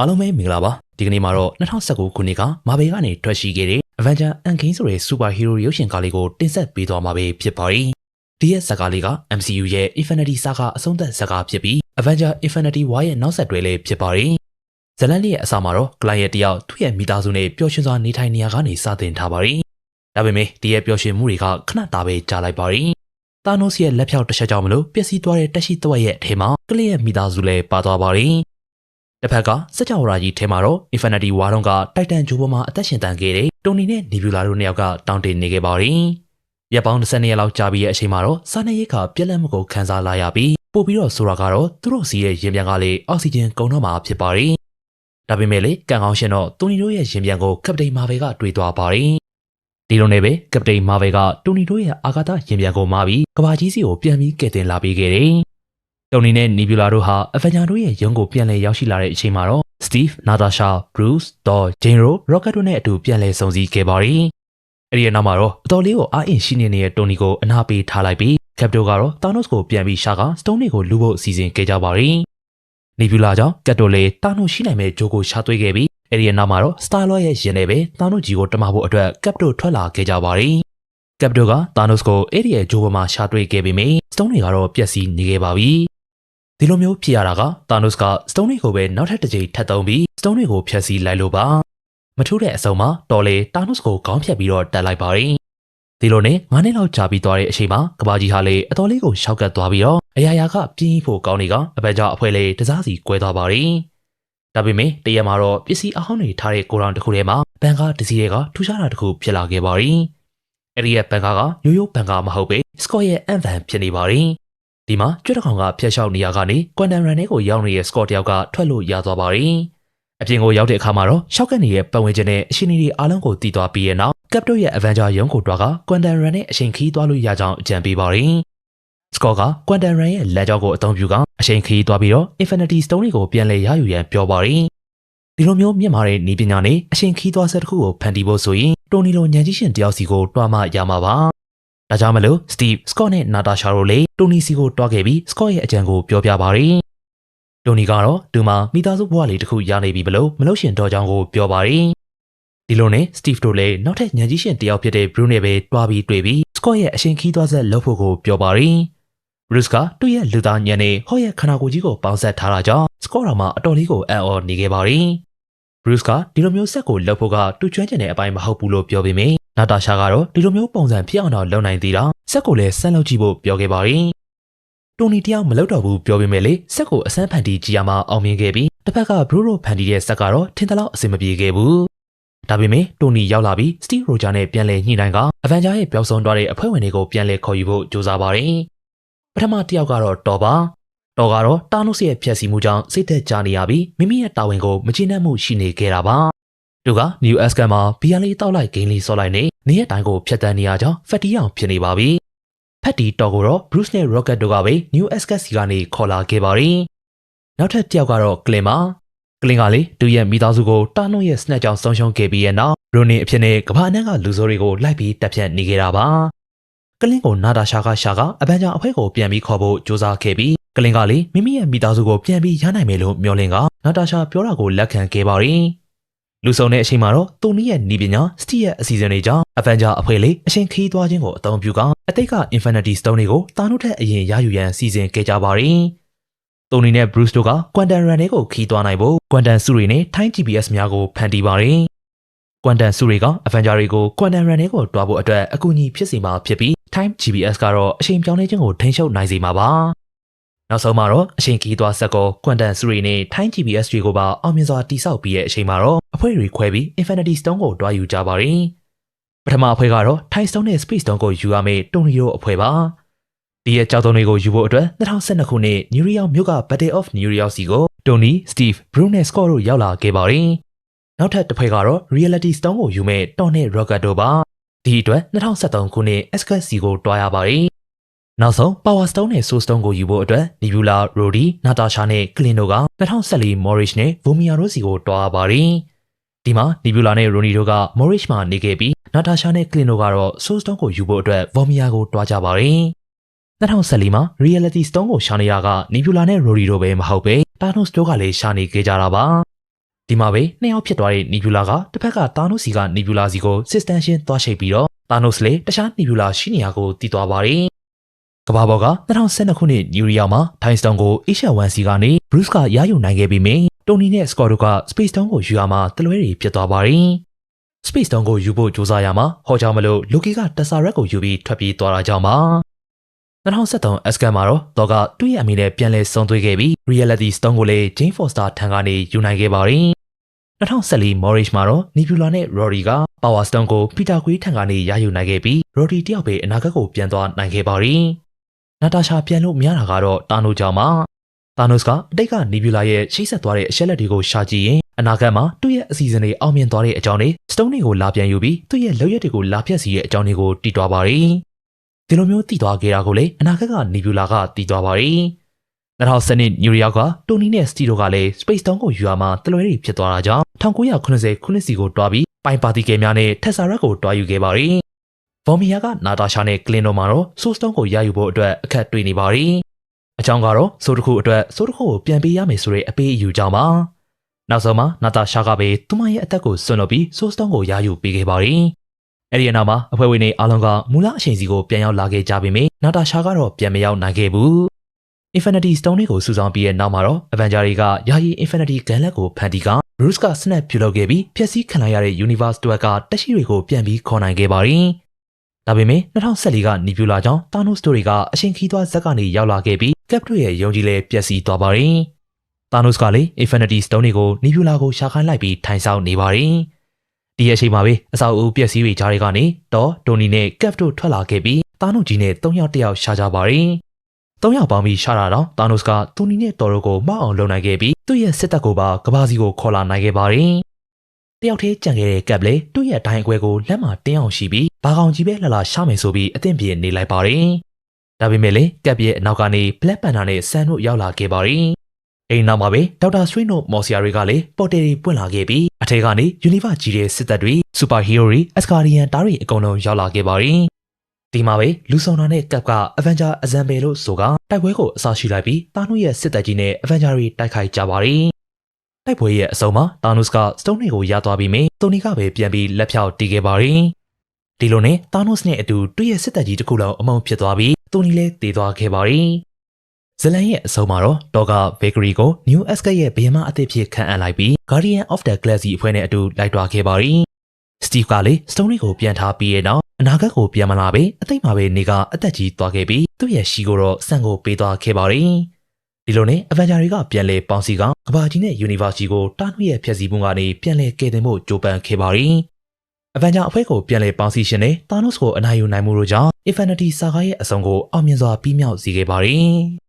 အားလုံးပဲမင်္ဂလာပါဒီကနေ့မှာတော့2019ခုနှစ်ကမာဗယ်ကနေထွက်ရှိခဲ့တဲ့ Avenger Endgame ဆိုတဲ့ Superhero ရုပ်ရှင်ကားလေးကိုတင်ဆက်ပေးသွားမှာပဲဖြစ်ပါတယ်ဒီရဲ့ဇာတ်ကားလေးက MCU ရဲ့ Infinity Saga အဆုံးသတ်ဇာတ်ကားဖြစ်ပြီး Avenger Infinity War ရဲ့နောက်ဆက်တွဲလည်းဖြစ်ပါတယ်ဇလန်လေးရဲ့အစမှာတော့ client တယောက်သူ့ရဲ့မိသားစုနဲ့ပျော်ရွှင်စွာနေထိုင်နေရကနေစတင်ထားပါတယ်ဒါပေမဲ့ဒီရဲ့ပျော်ရွှင်မှုတွေကခဏတာပဲကြာလိုက်ပါတယ်တာနိုစ်ရဲ့လက်ဖြောက်တစ်ချက်ကြောင့်မလို့ပျက်စီးသွားတဲ့တက်ရှိတဝက်ရဲ့အထဲမှာကလေးရဲ့မိသားစုလည်းပါသွားပါတယ် တစ်ဖက်ကစက်ကြောဝါကြီးထဲမှာတော့ Infinity War တုန်းကတိုက်တန်ဂျိုးပေါ်မှာအသက်ရှင်တန်ခဲ့တဲ့တိုနီနဲ့နီဗျူလာတို့နှစ်ယောက်ကတောင်းတနေခဲ့ပါတယ်။ရက်ပေါင်း12ရက်လောက်ကြာပြီးတဲ့အချိန်မှာတော့စားနေရိတ်ခါပြက်လက်မှုကိုခန်းစားလာရပြီးပို့ပြီးတော့ဆိုတာကတော့သူတို့စီရဲ့ရင်ပြန်ကလေးအောက်ဆီဂျင်ကုန်တော့မှာဖြစ်ပါတယ်။ဒါပေမဲ့လေကံကောင်းရှင်တော့တိုနီတို့ရဲ့ရင်ပြန်ကိုကပတိန်မာဗယ်ကတွေ့သွားပါတယ်။ဒီလိုနဲ့ပဲကပတိန်မာဗယ်ကတိုနီတို့ရဲ့အာဂါသရင်ပြန်ကိုမာပြီးကဘာကြီးစီကိုပြန်ပြီးကယ်တင်လာပေးခဲ့တယ်။ တိုနီနဲ့နီဗျူလာတို့ဟာအဗန်ဂျာတို့ရဲ့ရုံးကိုပြန်လည်ရောက်ရှိလာတဲ့အချိန်မှာတော့ Steve, Natasha, Bruce, Thor, Jane တို့ Rocket တို့နဲ့အတူပြန်လည်ဆုံစည်းခဲ့ပါတယ်။အဲဒီနောက်မှာတော့အတော်လေးကိုအားအင်ရှိနေတဲ့တိုနီကိုအနာပေးထားလိုက်ပြီး Capto ကတော့ Thanos ကိုပြန်ပြီးရှာက Stone တွေကိုလူဖို့အစီအစဉ်ခဲ့ကြပါတယ်။ Nebula ကြောင့် Capto လေး Thanos ရှိနိုင်မဲ့ဂျိုးကိုရှာတွေ့ခဲ့ပြီးအဲဒီနောက်မှာတော့ Star-Lord ရဲ့ရင်ထဲပဲ Thanos ကြီးကိုတမဖို့အတွက် Capto ထွက်လာခဲ့ကြပါတယ်။ Capto က Thanos ကိုအဲဒီရဲ့ဂျိုးပေါ်မှာရှာတွေ့ခဲ့ပြီးမြ Stone တွေကတော့ပျက်စီးနေခဲ့ပါပြီ။ ဒီလိုမျိုးဖြစ်ရတာက Thanos က Stone တွေကိုပဲနောက်ထပ်တစ်ကြိမ်ထပ်သုံးပြီး Stone တွေကိုဖျက်ဆီးလိုက်လို့ပါမထူးတဲ့အစုံမှာတော်လေ Thanos ကိုခေါင်းဖြတ်ပြီးတော့တက်လိုက်ပါတယ်ဒီလိုနဲ့9နှစ်လောက်ကြာပြီးသွားတဲ့အချိန်မှာကဘာကြီးဟာလေအတော်လေးကိုရှောက်ကတ်သွားပြီးတော့အရာရာကပြင်းဖို့ကောင်းနေကအပက်ကြောင့်အဖွဲလေးတစားစီကွဲသွားပါတယ်ဒါပေမဲ့တရက်မှာတော့ပစ္စည်းအဟောင်းတွေထားတဲ့ကိုရောင်တစ်ခုထဲမှာဘန်ကားတစ်စီးတွေကထူးခြားတာတစ်ခုဖြစ်လာခဲ့ပါတယ်အဲ့ဒီရဲ့ဘန်ကားကရိုးရိုးဘန်ကားမဟုတ်ပဲစကော့ရဲ့အန်ဗန်ဖြစ်နေပါတယ် ဒီမှာကျွတ်တကောင်ကဖျက်လျှောက်နေရကနေကွမ်တန်ရန်ထဲကိုရောက်နေတဲ့စကော့တယောက်ကထွက်လို့ရသွားပါတယ်။အပြင်ကိုရောက်တဲ့အခါမှာတော့ရှောက်ကနေရဲ့ပတ်ဝန်းကျင်နဲ့အရှင်ကြီးအားလုံးကိုတည်သွားပြီးရဲ့နောက်ကပ်တိုရဲ့ Avenger ရုံးကိုတွားကကွမ်တန်ရန်နဲ့အရှင်ခီးသွားလို့ရကြောင်းအကြံပေးပါတယ်။စကော့ကကွမ်တန်ရန်ရဲ့လက်ကြောကိုအသုံးပြုကအရှင်ခီးသွားပြီးတော့ Infinity Stone တွေကိုပြန်လည်ရယူရန်ပြောပါတယ်။ဒီလိုမျိုးမြင့်မာတဲ့ဤပညာနဲ့အရှင်ခီးသွားဆက်တစ်ခုကိုဖန်တီးဖို့ဆိုရင်တိုနီလိုညံကြီးရှင်တယောက်စီကိုတွားမှရမှာပါ။ ဒါကြောင့်မလို့ Steve, Scott နဲ့ Natasha တို့လည်းတိုနီစီကိုတွားခဲ့ပြီး Scott ရဲ့အကြံကိုပြောပြပါတယ်။တိုနီကတော့သူမှမိသားစုဘဝလေးတစ်ခုရနေပြီဘလို့မလို့ရှင်တော့ကြောင်းကိုပြောပါတယ်။ဒီလိုနဲ့ Steve တို့လည်းနောက်ထပ်ညံကြီးရှင်တယောက်ဖြစ်တဲ့ Bruce နဲ့ပဲတွားပြီးတွေ့ပြီး Scott ရဲ့အရှင်ခီးသွားဆက်လုပ်ဖို့ကိုပြောပါတယ်။ Bruce ကသူ့ရဲ့လူသားညံနဲ့ဟော့ရဲ့ခန္ဓာကိုယ်ကြီးကိုပေါင်းဆက်ထားတာကြောင့် Scott တော်မှာအတော်လေးကိုအံ့ဩနေခဲ့ပါတယ်။ Bruce ကဒီလိုမျိုးဆက်ကိုလှုပ်ဖို့ကသူကျွမ်းကျင်တဲ့အပိုင်းမဟုတ်ဘူးလို့ပြောပေမယ့် နာတာရှာကတော့ဒီလိုမျိုးပုံစံဖြစ်အောင်တော့လုပ်နိုင်သေးတာဆက်ကိုလည်းဆန်းလုပ်ကြည့်ဖို့ပြောခဲ့ပါတယ်။တိုနီတယောက်မလုပ်တော့ဘူးပြောပေမဲ့လေဆက်ကိုအစမ်းဖန်တီးကြည့်ရမှအောင်မြင်ခဲ့ပြီးတစ်ဖက်ကဘရူးရိုဖန်တီးတဲ့ဆက်ကတော့ထင်သလောက်အဆင်မပြေခဲ့ဘူး။ဒါပေမဲ့တိုနီရောက်လာပြီးစတီဗ်ရိုဂျာနဲ့ပြန်လည်ညှိနှိုင်းကအဗန်ဂျာရဲ့ပျောက်ဆုံးသွားတဲ့အဖွဲ့ဝင်တွေကိုပြန်လည်ခေါ်ယူဖို့ကြိုးစားပါတယ်။ပထမတစ်ယောက်ကတော့တော်ပါတော်ကတော့တာနိုစ်ရဲ့ဖျက်ဆီးမှုကြောင့်စိတ်သက်သာနေရပြီးမိမိရဲ့တာဝန်ကိုမကျေနပ်မှုရှိနေခဲ့တာပါ သူက New S ကန်မှာဘီယာလေးတောက်လိုက်ဂိမ်းလေးဆော့လိုက်နေနေရဲ့တိုင်းကိုဖျက်တမ်းနေရကြောင်းဖက်တီအောင်ဖြစ်နေပါပြီဖက်တီတော်ကိုတော့ Bruce နဲ့ Rocket တို့ကပဲ New S ကန်စီကနေခေါ်လာခဲ့ပါရီနောက်ထပ်တစ်ယောက်ကတော့ Clint ပါကလင်ကလေသူရဲ့မိသားစုကိုတာနှုတ်ရဲ့စနက်ကြောင့်ဆုံးရှုံးခဲ့ပြီးရဲ့နောက်ရိုနီအဖြစ်နဲ့ကမ္ဘာအနှံ့ကလူဆိုးတွေကိုလိုက်ပြီးတပ်ဖြတ်နေခဲ့တာပါကလင်ကိုနာတာရှာကရှာကအပန်းချောင်အဖွဲကိုပြန်ပြီးခေါ်ဖို့ကြိုးစားခဲ့ပြီးကလင်ကလေမိမိရဲ့မိသားစုကိုပြန်ပြီးရနိုင်မယ်လို့မျှော်လင့်ကနာတာရှာပြောတာကိုလက်ခံခဲ့ပါရီ လူဆုံတဲ့အချိန်မှာတော့တူနီရဲ့နီးပညာစတီရဲ့အစီအစဉ်တွေကြောင့် Avenger အဖွဲ့လေးအရှင်ခီးသွားခြင်းကိုအသုံးပြုကအတိတ်က Infinity Stone တွေကိုတာနုထက်အရင်ရယူရန်စီစဉ်ခဲ့ကြပါရီ။တူနီနဲ့ Bruce တို့က Quantum Run တွေကိုခီးသွားနိုင်ဖို့ Quantum စုတွေနဲ့ Time GPS များကိုဖန်တီးပါရီ။ Quantum စုတွေက Avenger တွေကို Quantum Run တွေကိုတွားဖို့အတွက်အကူအညီဖြစ်စေမှာဖြစ်ပြီး Time GPS ကတော့အချိန်ပြောင်းလဲခြင်းကိုထိန်းချုပ်နိုင်စေမှာပါ။ နောက်ဆုံးမှာတော့အချိန်ကြီးသွားဆက်ကောကွမ်တန်စရီနဲ့ထိုင်း GPS တွေကိုပါအောင်မြင်စွာတိစောက်ပြီးရဲ့အချိန်မှာတော့အဖွဲ့တွေခွဲပြီး Infinity Stone ကိုတွားယူကြပါရီပထမအဖွဲ့ကတော့ Time Stone နဲ့ Space Stone ကိုယူရမယ့်တုံရီရိုအဖွဲ့ပါဒီရဲ့ကြောက်တုံးတွေကိုယူဖို့အတွက်2012ခုနှစ် New York မြို့က Battle of New York စီကို Tony, Steve, Bruce နဲ့ Scott တို့ရောက်လာခဲ့ပါရီနောက်ထပ်တစ်ဖွဲ့ကတော့ Reality Stone ကိုယူမဲ့ Tom နဲ့ Rocket တို့ပါဒီအတွက်2013ခုနှစ် SKC ကိုတွားရပါရီ နောက်ဆုံး Power Stone နဲ့ Soul Stone ကိုယူဖို့အတွက် Nebula, Rhodey, Natasha နဲ့ Clint တို့က2014 Morris နဲ့ Vomia တို့စီကိုတွားပါတယ်။ဒီမှာ Nebula နဲ့ Rhodey တို့က Morris မှာနေခဲ့ပြီး Natasha နဲ့ Clint တို့ကတော့ Soul Stone ကိုယူဖို့အတွက် Vomia ကိုတွားကြပါတယ်။2014မှာ Reality Stone ကိုရှာနေရက Nebula နဲ့ Rhodey တို့ပဲမဟုတ်ပဲ Thanos တို့ကလည်းရှာနေခဲ့ကြတာပါဒီမှာပဲနှစ်ယောက်ဖြစ်သွားတဲ့နီဗျူလာကတစ်ဖက်ကတာနိုစီကနီဗျူလာစီကိုစစ်စတန်ရှင်းသွားချိတ်ပြီးတော့တာနိုစ်လည်းတခြားနီဗျူလာရှိနေရကိုတည်သွားပါတယ် ကဘာပေါ်က2012ခုနှစ်နယူးရီယာမှာထိုင်းစတုန်ကို Asia 1C ကနေ Bruce ကရယူနိုင်ခဲ့ပြီးမြင်တိုနီနဲ့ Scott တို့က Space Stone ကိုယူရမှာတလွဲတွေဖြစ်သွားပါတယ် Space Stone ကိုယူဖို့ကြိုးစားရမှာဟောကြောင့်မလို့ Loki က Tesseract ကိုယူပြီးထွက်ပြေးသွားတာကြောင့်ပါ2013 S-Scan မှာတော့တော့ကသူ့ရဲ့အမိနဲ့ပြန်လဲဆုံသွေးခဲ့ပြီး Reality Stone ကိုလည်း Jane Foster ထံကနေယူနိုင်ခဲ့ပါတယ်2014 Morris မှာတော့ Nebula နဲ့ Rory က Power Stone ကို Peter Quill ထံကနေရယူနိုင်ခဲ့ပြီး Rory တယောက်ပဲအနာဂတ်ကိုပြန်သွားနိုင်ခဲ့ပါတယ်။ နာတာရှာပြန်လို့မရတာကတော့တာနိုကြောင့်ပါ။တာနိုစ်ကအတိတ်က Nebula ရဲ့ရှိတ်ဆက်သွားတဲ့အချက်လက်တွေကိုရှာကြည့်ရင်အနာဂတ်မှာသူ့ရဲ့အစီအစဉ်တွေအောင်မြင်သွားတဲ့အကြောင်းတွေ Stone တွေကိုလာပြန်ယူပြီးသူ့ရဲ့လုပ်ရက်တွေကိုလာဖြတ်စီတဲ့အကြောင်းတွေကိုတည်သွားပါတယ်။ဒီလိုမျိုးတည်သွားခဲ့တာကိုလည်းအနာဂတ်က Nebula ကတည်သွားပါတယ်။2010နှစ်ညူရီယောက်ကတိုနီနဲ့စတီတို့ကလည်း Space Stone ကိုယူရမှာတလွဲတွေဖြစ်သွားတာကြောင့်1990ခုနှစ်စီကိုတွားပြီးပိုင်ပါတီကယ်များနဲ့ထက်ဆာရက်ကိုတွားယူခဲ့ပါတယ်။ ဗော်မီယာကနာတာရှာနဲ့ကလင်တို့မှာတော့ Soul Stone ကိုရယူဖို့အတွက်အခက်တွေ့နေပါတယ်။အကြောင်းကတော့ဆိုတစ်ခုအတွက်ဆိုတစ်ခုကိုပြန်ပေးရမယ်ဆိုတဲ့အပေးအယူကြောင့်ပါ။နောက်ဆုံးမှာနာတာရှာကပဲသူမရဲ့အသက်ကိုဆွန့်လွတ်ပြီး Soul Stone ကိုရယူပေးခဲ့ပါတယ်။အဲ့ဒီအနောက်မှာအဖွဲ့ဝင်တွေအားလုံးကမူလအချိန်စီကိုပြန်ရောက်လာခဲ့ကြပေမယ့်နာတာရှာကတော့ပြန်မရောက်နိုင်ခဲ့ဘူး။ Infinity Stone တွေကိုစုဆောင်းပြီးတဲ့နောက်မှာတော့ Avenger တွေကယာယီ Infinity Gauntlet ကိုဖန်တီးက Bruce က snap ပြုလုပ်ခဲ့ပြီးဖျက်ဆီးခံလိုက်ရတဲ့ Universe တွက်ကတက်ရှိတွေကိုပြန်ပြီးခေါ်နိုင်ခဲ့ပါတယ်။ ဒါပေမဲ့2014က Nebula ကြောင့် Thanos တို့တွေကအရှင်ခီးသွားဇက်ကနေရောက်လာခဲ့ပြီး Cap တို့ရဲ့ယုံကြည်လဲပျက်စီးသွားပါတယ်။ Thanos ကလည်း Infinity Stone တွေကို Nebula ကိုရှာခိုင်းလိုက်ပြီးထိုင်ဆောင်နေပါတယ်။ဒီအချိန်မှာပဲအဆောက်အဦပျက်စီးတွေကြားတွေကနေတော့ Tony နဲ့ Cap တို့ထွက်လာခဲ့ပြီး Thanos ကြီးနဲ့၃ယောက်တယောက်ရှာကြပါတယ်။သုံးယောက်ပေါင်းပြီးရှာတာတော့တာနိုစ်ကတူနီနဲ့တော်တို့ကိုမောက်အောင်လုပ်နိုင်ခဲ့ပြီးသူ့ရဲ့စစ်တပ်ကိုပါကဘာစီကိုခေါ်လာနိုင်ခဲ့ပါတယ်။ တယောက်တည်းကြံခဲ့တဲ့ကပ်လေသူ့ရဲ့ဒိုင်အကွဲကိုလက်မှာတင်းအောင်ရှိပြီးဘာကောင်ကြီးပဲလှလာရှာမယ်ဆိုပြီးအသင့်ပြေနေလိုက်ပါတယ်။ဒါပေမဲ့လည်းကပ်ရဲ့အနောက်ကနေ Black Panther နဲ့ဆန်တို့ရောက်လာခဲ့ပါတယ်။အိမ်နောက်မှာပဲဒေါက်တာဆွေးတို့မော်ဆီယာတွေကလည်းပေါ်တယ်တွေပွင့်လာခဲ့ပြီးအထက်ကနေယူနီဗာကြီးတဲ့စစ်တပ်တွေစူပါဟီးရိုတွေအစကာဒီယန်တားတွေအကုန်လုံးရောက်လာခဲ့ပါတယ်။ဒီမှာပဲလူဆောင်တာနဲ့ကပ်က Avenger Assemble လို့ဆိုကတိုက်ပွဲကိုအစားရှိလိုက်ပြီးတာနုရဲ့စစ်တပ်ကြီးနဲ့ Avenger တွေတိုက်ခိုက်ကြပါတယ်။ တိုက်ပွဲရဲ့အစုံမှာတာနုစ်က Stone တွေကိုရသွားပြီးမြင်တိုနီကပဲပြန်ပြီးလက်ဖြောက်တီးခဲ့ပါတယ်။ဒီလိုနဲ့တာနုစ်နဲ့အတူသူ့ရဲ့စစ်တပ်ကြီးတစ်ခုလုံးအမုံဖြစ်သွားပြီးတိုနီလည်းတည်သွားခဲ့ပါတယ်။ဇလန်ရဲ့အဆုံးမှာတော့ဒေါကဘေဂရီကို New Ask ရဲ့ဗယမအသစ်ဖြစ်ခန့်အပ်လိုက်ပြီး Guardian of the Galaxy အဖွဲ့နဲ့အတူလိုက်တွားခဲ့ပါတယ်။ Steve ကလည်း Stone တွေကိုပြန်ထားပြီးတဲ့နောက်အနာဂတ်ကိုပြန်မလာပဲအသိမှာပဲနေကအသက်ကြီးသွားခဲ့ပြီးသူ့ရဲ့ရှီကိုတော့ဆန်ကိုပေးသွားခဲ့ပါတယ်။ ဒီလိုနဲ့ Avenger တွေကပြန်လဲပေါင်းစီကကဘာကြီးနဲ့ Universe ကြီးကိုတားနှွေရဲ့ဖျက်ဆီးမှုကနေပြန်လဲကယ်တင်ဖို့ကြိုးပမ်းခဲ့ပါတယ်။ Avenger အဖွဲ့ကိုပြန်လဲပေါင်းစီရှင်နဲ့ Thanos ကိုအနိုင်ယူနိုင်မှုတို့ကြောင့် Infinity Saga ရဲ့အဆုံးကိုအောင်မြင်စွာပြီးမြောက်စေခဲ့ပါတယ်။